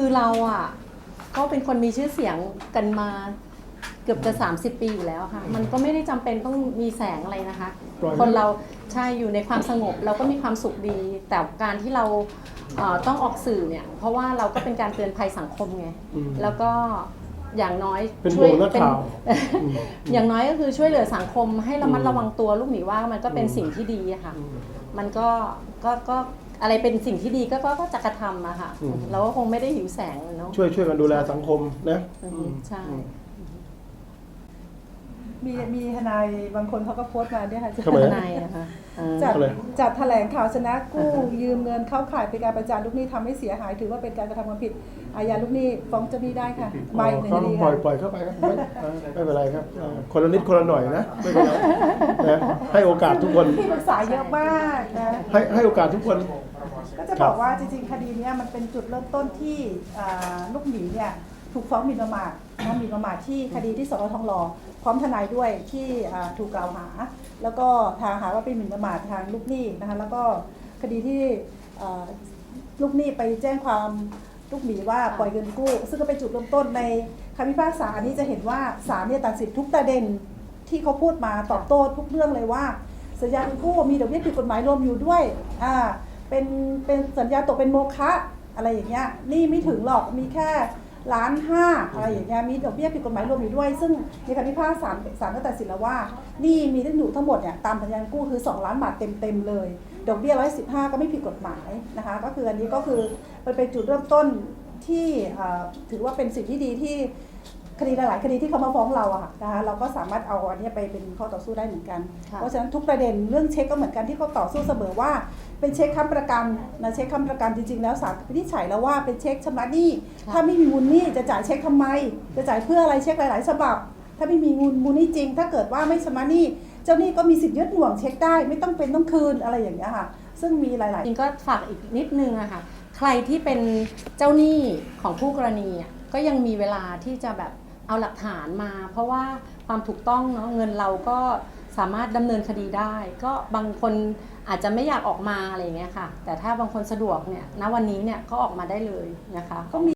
คือเราอะก็เป็นคนมีชื่อเสียงกันมาเกือบจะ 30 ปีอยู่แล้วค่ะ มันก็ไม่ได้จำเป็นต้องมีแสงอะไรนะคะ ปล่อย คนเราใช่อยู่ในความสงบเราก็มีความสุขดี แต่การที่เราเอ่อต้องออกสื่อเนี่ย เพราะว่าเราก็เป็นการเตือนภัยสังคมไง อืม แล้วก็อย่างน้อยเป็นช่วยห่วงนักข่าวเป็นอืม อย่างน้อยก็คือช่วยเหลือสังคมให้ระมัดอืม ระวังตัวลูกหมีว่ามันก็เป็นอืมสิ่งที่ดีอะค่ะอืมมันก็ก็ก็ อะไรเป็นสิ่งที่ดีก็ก็ก็จะกระทำอะค่ะ อืม เราก็คงไม่ได้หิวแสงอะเนาะช่วยช่วยกันดูแลสังคมนะอืมใช่ อืม มีมีทนายบางคนเขาก็โพสต์มาเนี่ยค่ะทำไมทอะนายนะคะเออ จัดอะไรจัดแถลงข่าวชนะกู้อ่าฮะยืมเงินเข้าข่ายเป็นการประจานลูกหนี้ทำให้เสียหาย ถือว่าเป็นการกระทำความผิดอาญาลูกหนี้ฟ้องเจ้าหนี้ได้ค่ะใบหนึ่งก็คดีปล่อยค่ะปล่อยเข้าไปครับไม่เออไม่เป็นไรครับเออคนละนิดคนละหน่อยนะไม่เป็นไรนะให้โอกาสทุกคน ที่ปรึกษาเยอะมากนะให้ให้โอกาสทุกคน ก็จะบอกว่าจริงๆ คดีเนี้ยมันเป็นจุดเริ่มต้นที่อ่าลูกหมีเนี่ยถูกฟ้องหมิ่นประมาทนะหมิ่นประมาทที่คดีที่สนทองหล่อพร้อมทนายด้วยที่อ่าถูกกล่าวหา แล้วก็ทางหาว่าเป็นหมิ่นประมาททางลูกหนี้นะคะแล้วก็คดีที่อ่าลูกหนี้ไปแจ้งความลูกหมีว่าปล่อยเงินกู้ ซึ่งก็เป็นจุดเริ่มต้นในคำพิพากษาอันนี้จะเห็นว่าศาลเนี่ยตัดสินทุกประเด็นที่เขาพูดมาตอบโต้ทุกเรื่องเลยว่า สัญญาเงินกู้มีดอกเบี้ยผิดกฎหมายรวมอยู่ด้วยอ่า เป็นเป็นสัญญาตกเป็นโมฆะอะไรอย่างเงี้ยนี่ไม่ถึงหรอกมีแค่ล้านห้าอะไรอย่างเงี้ยมีดอกเบี้ยผิดกฎหมายรวมอยู่ด้วย ซึ่งในคำพิพากษาศาลศาลก็ตัดสินแล้วว่านี่มีทั้งอยู่ทั้งหมดเนี่ยตามสัญญากู้คือ 2 ล้านบาทเต็มๆเลย ดอกเบี้ย115ก็ไม่ผิดกฎหมายนะคะ ก็คืออันนี้ก็คือมันเป็นจุดเริ่มต้นที่ถือว่าเป็นสิ่งที่ดีที่ คดีหลายๆคดีที่เขามาฟ้องเราอะค่ะนะคะเราก็สามารถเอาอันเนี้ยไปเป็นข้อต่อสู้ได้เหมือนกันค่ะเพราะฉะนั้นทุกประเด็นเรื่องเช็คก็เหมือนกันที่เขาต่อสู้เสมอว่า เป็นเช็คค้ำประกันนะเช็คค้ำประกันจริงๆ แล้วศาลวินิจฉัยแล้วว่าเป็นเช็คชำระหนี้ค่ะถ้าไม่มีมูลหนี้จะจ่ายเช็คทำไม จะจ่ายเพื่ออะไรเช็คหลาย ๆ ฉบับ ถ้าไม่มีมูลมูลหนี้จริง ถ้าเกิดว่าไม่ชำระหนี้เจ้าหนี้ก็มีสิทธิ์ยึดหน่วงเช็คได้ ไม่ต้องเป็นต้องคืนอะไรอย่างเงี้ยค่ะ ซึ่งมีหลายจริงก็ฝากอีกนิดนึงอะค่ะใครที่เป็นเจ้าหนี้ของผู้กรณีอะก็ยังมีเวลาที่จะแบบ เอาหลักฐานมา เพราะว่าความถูกต้องเนาะเงินเราก็สามารถดำเนินคดีได้ ก็บางคนอาจจะไม่อยากออกมาอะไรอย่างเงี้ยค่ะ แต่ถ้าบางคนสะดวกเนี่ยณวันนี้เนี่ยก็ออกมาได้เลยนะคะก็มี